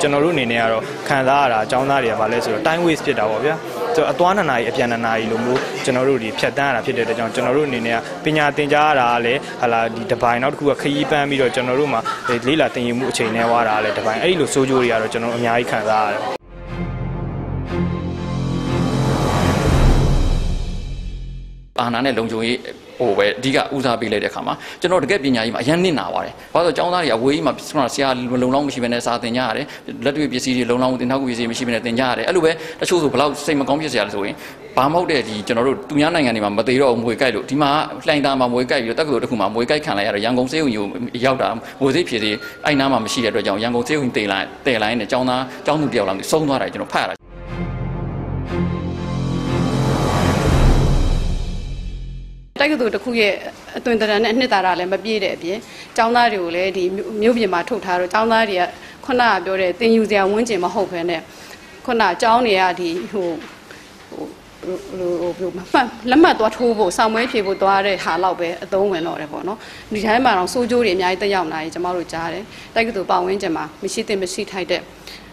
ကျွန်တော်တို့အနေနဲ့ကတော့ခံစားရတာအကြောင်းသားတွေကဘာလဲဆိုတော့ time waste ဖြစ်တာပေါ့ဗျာဆိုတော့အသွားနှစ်နာရီအပြန်နှစ်နာရီလိုမျိုးကျွန်တော်တို့ဒီဖြတ်တန်းရတာဖြစ်တဲ့အတွက်ကြောင့်ကျွန်တော်တို့အနေနဲ့ကပညာသင်ကြားရတာကလည်းဟာလာဒီတစ်ပိုင်းနောက်တစ်ခုကခရီးပန်းပြီးတော့ကျွန်တော်တို့မှာလေးလာသင်ယူမှုအချိန်နဲ့ဝါတာကလည်းတစ်ပိုင်းအဲ့ဒီလိုစိုးကြိုးတွေကတော့ကျွန်တော်အများကြီးခံစားရတယ်အာဏာနဲ့လုံခြုံရေး ဟိုပဲအဓိကဦးစားပေးလိုက်တဲ့အခါမှာကျွန်တော်တကယ်ပညာရေးမှာအရင်နစ်နာပါတယ်။ဘာလို့လဲကျောင်းသားတွေအဝေးကြီးမှာဆရာလုံလောက်မရှိဘဲနဲ့စာသင်ကြရတယ်။လက်တွေ့ပစ္စည်းတွေလုံလောက်တင်ထောက်ကူပစ္စည်းမရှိဘဲနဲ့သင်ကြရတယ်။အဲ့လိုပဲတချို့ဆိုဘလောက်စိတ်မကောင်းဖြစ်စရာလဲဆိုရင်ဘာမဟုတ်တဲ့ဒီကျွန်တော်တို့သူများနိုင်ငံတွေမှာမသေးတော့မွေကြိုက်လို့ဒီမှာလှိုင်တာမှာမွေကြိုက်ပြီးတော့တက္ကသိုလ်တစ်ခုမှာမွေကြိုက်ခံလိုက်ရတော့ရန်ကုန်စေးုံကြီးကိုရောက်တာမွေစိတ်ဖြစ်စီအဲ့နားမှာမရှိတဲ့အတွက်ကြောင့်ရန်ကုန်စေးုံကြီးတေလိုက်တေလိုက်နဲ့ကျောင်းသားကျောင်းသူတယောက်လောက်ဆုံးသွားတယ်ကျွန်တော်ဖတ်ရတာ တက္ကသိုလ်တစ်ခုရဲ့အသွင်သဏ္ဍာန်နဲ့အနှစ်သာရလည်းမပြည့်တဲ့အပြင်ကျောင်းသားတွေကိုလည်းဒီမြို့ပြင်မှာထုတ်ထားတော့ကျောင်းသားတွေကခုနကပြောတဲ့သင်ယူစရာဝန်းကျင်မဟုတ်ဘဲနဲ့ခုနကျောင်းတွေကဒီဟိုဟိုဟိုဟိုမှတ်လက်မှတ်သွားထိုးဖို့စောင့်မွေးဖြေဖို့သွားတဲ့ဟာလောက်ပဲအသုံးဝင်တော့တယ်ပေါ့နော်ဒီတိုင်းမှာတော့စိုးကျိုးတွေအများကြီးတက်ရောက်လာရင်ကျမတို့ကြားတယ်တက္ကသိုလ်ပတ်ဝန်းကျင်မှာမရှိသင့်မရှိထိုက်တဲ့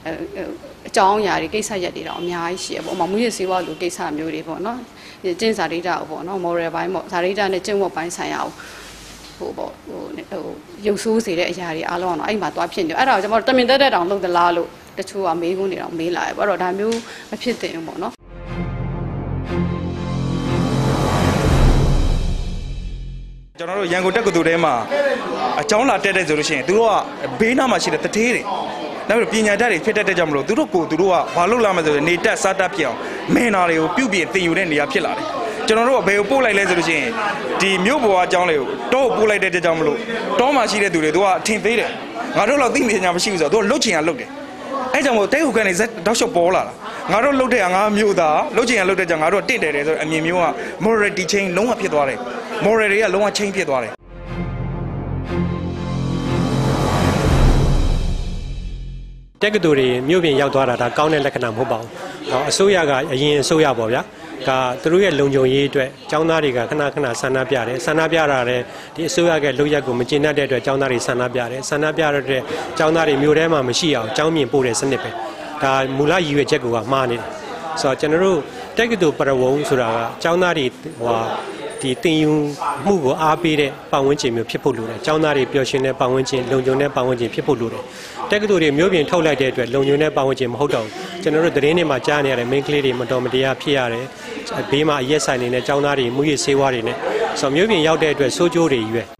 အဲအကြောင်းအရာတွေကိစ္စရက်တွေတော့အများကြီးရှိရပေါ့။ဥပမာမူရစေဝါလိုကိစ္စမျိုးတွေပေါ့နော်။ကျင့်စာရိတ္တပေါ့နော် moral ဘိုင်းပေါ့စာရိတ္တနဲ့ကျင့်ဝတ်ပိုင်းဆိုင်ရာဟိုပေါ့ဟိုဟိုရုပ်ဆိုးစေတဲ့အရာတွေအားလုံးကတော့အဲ့မှာသွားဖြစ်နေတယ်။အဲ့ဒါကိုကျွန်တော်တမင်တက်တက်တောင်လုပ်သလားလို့တချို့ကမေးခွန်းတွေတော့မေးလာတယ်။အဲ့တော့ဒါမျိုးမဖြစ်သင့်ဘူးပေါ့နော်။ကျွန်တော်တို့ရန်ကုန်တက္ကသိုလ်ထဲမှာအကြောင်းလာတက်တဲ့ဆိုလို့ရှိရင်သူတို့ကဘေးနားမှာရှိတဲ့တထေးတွေ နောက်ပြီးပညာတတ်တွေဖြစ်တတ်တဲ့ကြောင့်မလို့သူတို့ကိုသူတို့ကဘာလုပ်လာမလဲဆိုရင်နေတက်စားတက်ပြအောင်မင်းနာတွေကိုပြုတ်ပြင်းတင်ယူတဲ့နေရာဖြစ်လာတယ်ကျွန်တော်တို့ကဘယ်ကိုပို့လိုက်လဲဆိုလို့ရှိရင်ဒီမြို့ပေါ်အကြောင်းလေးကိုတောကိုပို့လိုက်တဲ့ကြောင့်မလို့တောမှာရှိတဲ့သူတွေသူကအထင်သေးတယ်ငါတို့တော့သိမြင်ညာမရှိဘူးဆိုတော့သူကလုတ်ချင်ရလုတ်တယ်အဲကြောင့်မို့တဲခုကနေဇက်တောက်လျှော့ပေါ်လာတာငါတို့လုတ်တဲ့ကငါမျိုးသားလုတ်ချင်ရလုတ်တဲ့ကြောင့်ငါတို့ကတင့်တယ်တယ်ဆိုတော့အမြင်မျိုးက morality change လုံးဝဖြစ်သွားတယ် moral တွေကလုံးဝ change ဖြစ်သွားတယ် တက္ကသိုလ်တွေမြို့ပြင်ရောက်သွားတာဒါကောင်းတဲ့လက္ခဏာမဟုတ်ပါဘူး။တော့အစိုးရကအရင်အစိုးရပေါ့ဗျာ။ဒါသူတို့ရဲ့လုံခြုံရေးအတွက်ចောင်းသားတွေကခဏခဏဆန္ဒပြတယ်။ဆန္ဒပြတာလည်းဒီအစိုးရရဲ့လုပ်ရက်ကိုမကျေနပ်တဲ့အတွက်ចောင်းသားတွေဆန္ဒပြတယ်။ဆန္ဒပြတဲ့အတွက်ចောင်းသားတွေမြို့ထဲမှာမရှိအောင်ចောင်းမြင်ပို့တဲ့စနစ်ပဲ။ဒါမူလရည်ရွယ်ချက်ကမှားနေတယ်။ဆိုတော့ကျွန်တော်တို့တက္ကသိုလ်ပရဝုံဆိုတာကចောင်းသားတွေဟို ဒီတင်ယူမှုကိုအားပေးတဲ့ပတ်ဝန်းကျင်မျိုးဖြစ်ဖို့လိုတယ်။ចောင်းသားတွေပျော်ရွှင်တဲ့ပတ်ဝန်းကျင်လုံခြုံတဲ့ပတ်ဝန်းကျင်ဖြစ်ဖို့လိုတယ်။တက္ကသိုလ်တွေမျိုးပြင်ထုတ်လိုက်တဲ့အတွက်လုံခြုံတဲ့ပတ်ဝန်းကျင်မဟုတ်တော့ဘူး။ကျွန်တော်တို့သတင်းတွေမှာကြားနေရတယ် main ကလေးတွေမတော်မတရားဖြစ်ရတယ်။ဘေးမှာအရက်ဆိုင်နေနဲ့ចောင်းသားတွေမူရည်ဆေးဝါးတွေနဲ့ဆိုတော့မျိုးပြင်ရောက်တဲ့အတွက်စိုးကျိုးတွေကြီးပဲ။